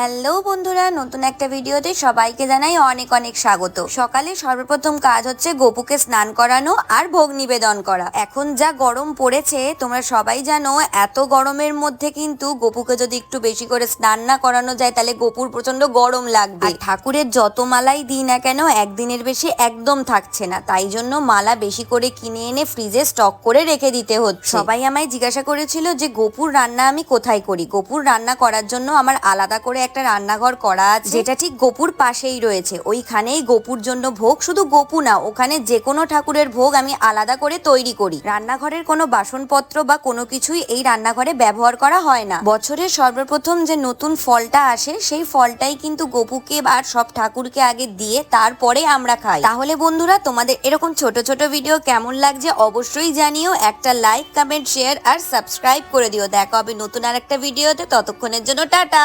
Hello বন্ধুরা, নতুন একটা ভিডিওতে সবাইকে জানাই অনেক অনেক স্বাগত। সকালে সর্বপ্রথম কাজ হচ্ছে গোপুকে স্নান করানো আর ভোগ নিবেদন করা। এখন যা গরম পড়েছে, তোমরা সবাই জানো, এত গরমের মধ্যে কিন্তু গোপুকে যদি একটু বেশি করে স্নান না করানো যায়, তাহলে গোপুর প্রচণ্ড গরম লাগবে। আর ঠাকুরের যত মালাই দিই না কেন, একদিনের বেশি একদম থাকছে না। তাই জন্য মালা বেশি করে কিনে এনে ফ্রিজে স্টক করে রেখে দিতে হচ্ছে। সবাই আমায় জিজ্ঞাসা করেছিল যে, গোপুর রান্না আমি কোথায় করি? গোপুর রান্না করার জন্য আমার আলাদা করে একটা রান্নাঘর করা আছে। যেটা ঠিক গোপুর পাশেই রয়েছে। ওইখানেই গোপুর জন্য ভোগ। শুধু গোপু না, ওখানে যে কোনো ঠাকুরের ভোগ আমি আলাদা করে তৈরি করি। রান্নাঘরের কোনো বাসনপত্র বা কোনো কিছুই এই রান্নাঘরে ব্যবহার করা হয় না। বছরের সর্বপ্রথম যে নতুন ফলটা আসে, সেই ফলটাই কিন্তু গোপুকে আর সব ঠাকুরকে আগে দিয়ে তারপরে আমরা খাই। তাহলে বন্ধুরা, তোমাদের এরকম ছোট ছোট ভিডিও কেমন লাগছে অবশ্যই জানিও। একটা লাইক, কমেন্ট, শেয়ার আর সাবস্ক্রাইব করে দিও। দেখা হবে নতুন আর একটা ভিডিওতে। ততক্ষণের জন্য টাটা।